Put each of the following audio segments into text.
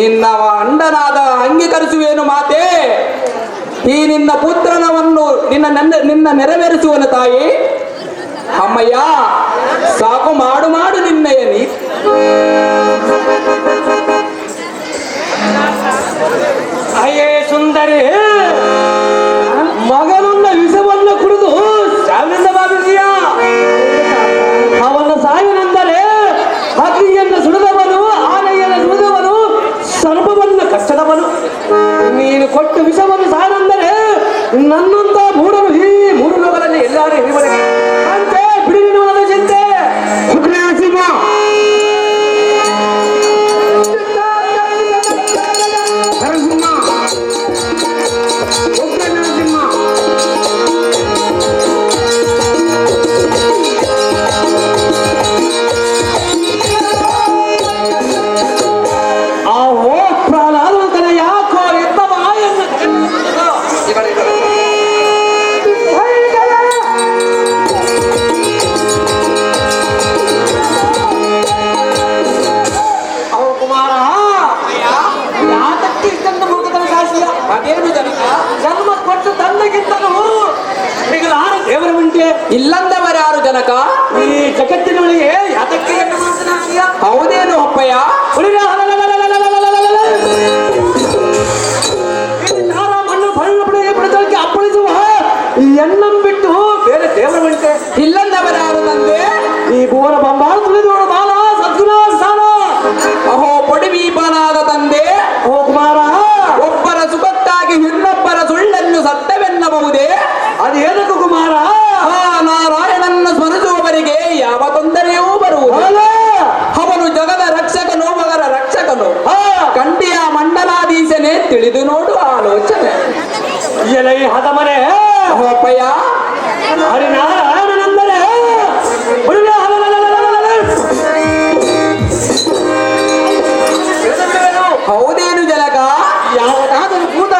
ನಿನ್ನ ಅಂಡನಾದ ಅಂಗೀಕರಿಸುವೇನು ಮಾತೆ. ಈ ನಿನ್ನ ಪುತ್ರನವನ್ನು ನಿನ್ನ ನಿನ್ನ ನೆರವೇರಿಸುವನು ತಾಯಿ. ಅಮ್ಮಯ್ಯ, ಸಾಕು ಮಾಡು ಮಾಡು ನಿನ್ನೆಯ ನೀ. ಅಯ್ಯೇ ಸುಂದರಿ. ಜನ್ಮ ಕೊಟ್ಟು ಈಗ ನಾನು ದೇವರ ಮುಂಟೆ ಇಲ್ಲಂದವರಾರು ಜನಕ? ಈ ಜಗತ್ತಿನೊಳಗೆ ಯಾತಕ್ಕೆ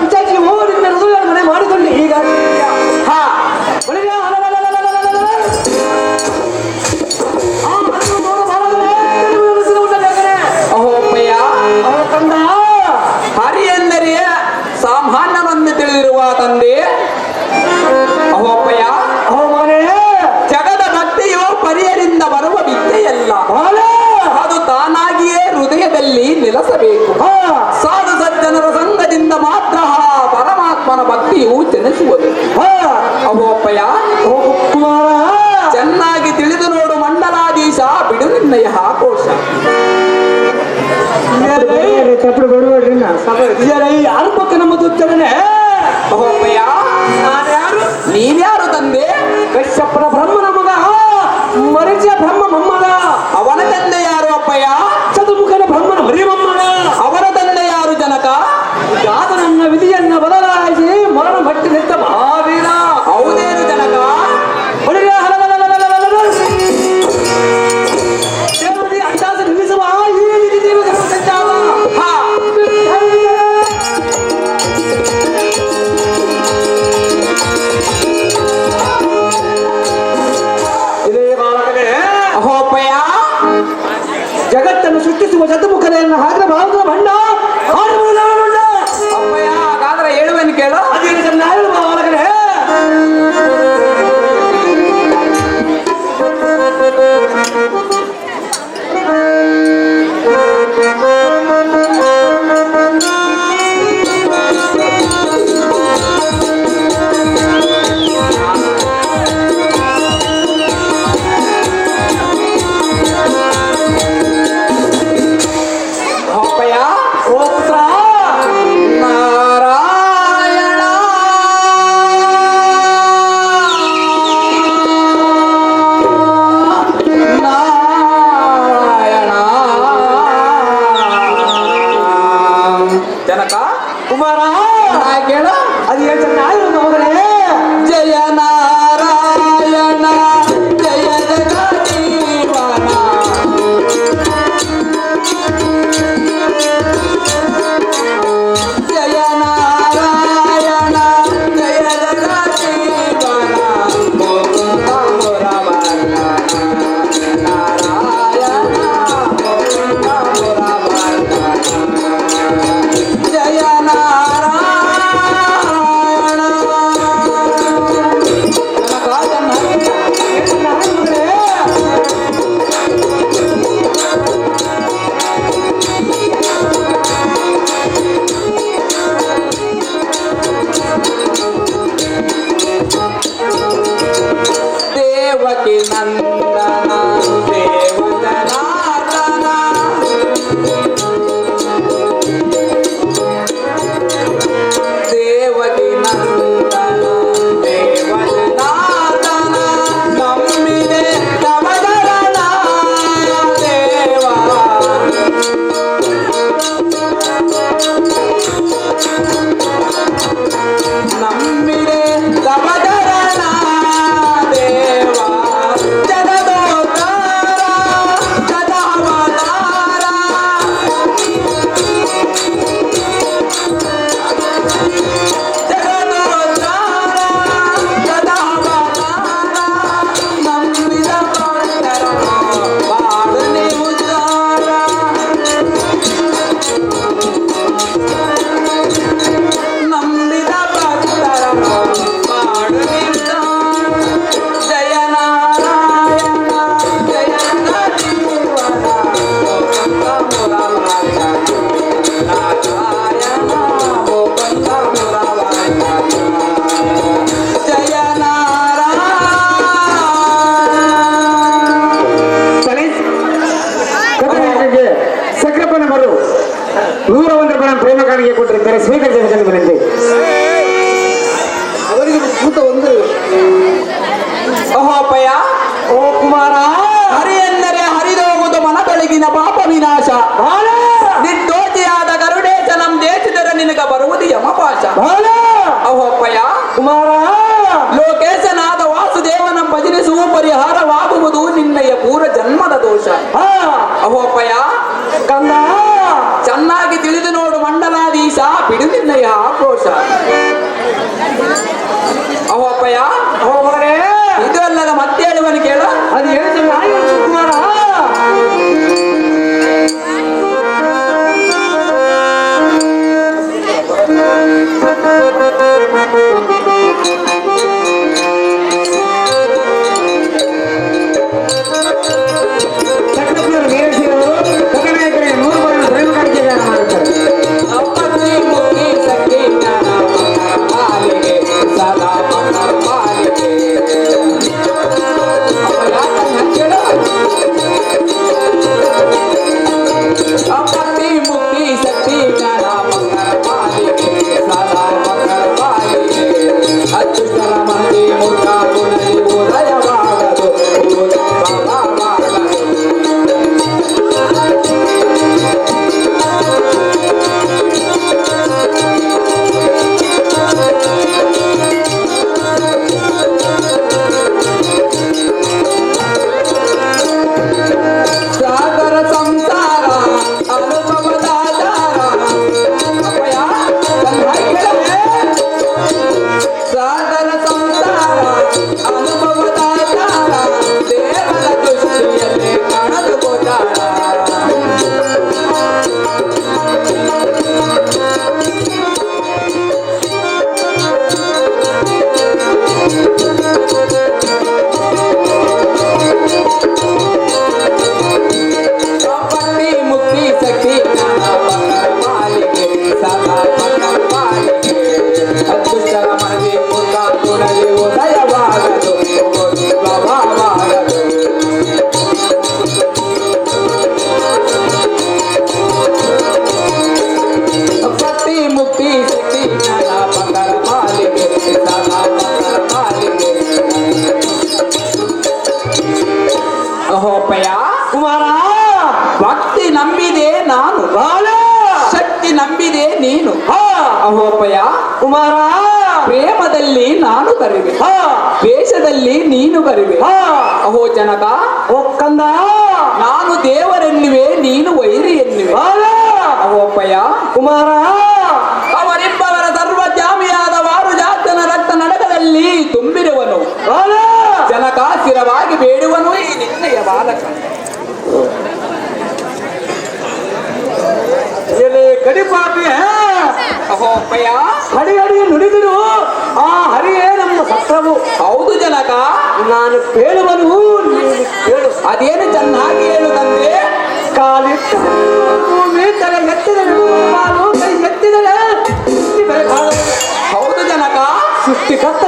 বিচার ರೂಪಯ ಜಗತ್ತನ್ನು ಸೃಷ್ಟಿಸುವ ಶತಮುಖನೆಯನ್ನು ಹಾಗೆ ಭಾವದ ಬಣ್ಣ কিনা আসা ভালো ಬರುವೆ. ಹಾ. ವೇಷದಲ್ಲಿ ನೀನು ಬರುವೆ. ಹಾ. ಅಹೋ ಜನಕ. ಒಕ್ಕಂದ ನಾನು ದೇವರೆನ್ನುವೆ ನೀನು ವೈರಿ ಎನ್ನುವೆ ಅಪ್ಪಯ್ಯ. ಕುಮಾರ. সত্যি কথা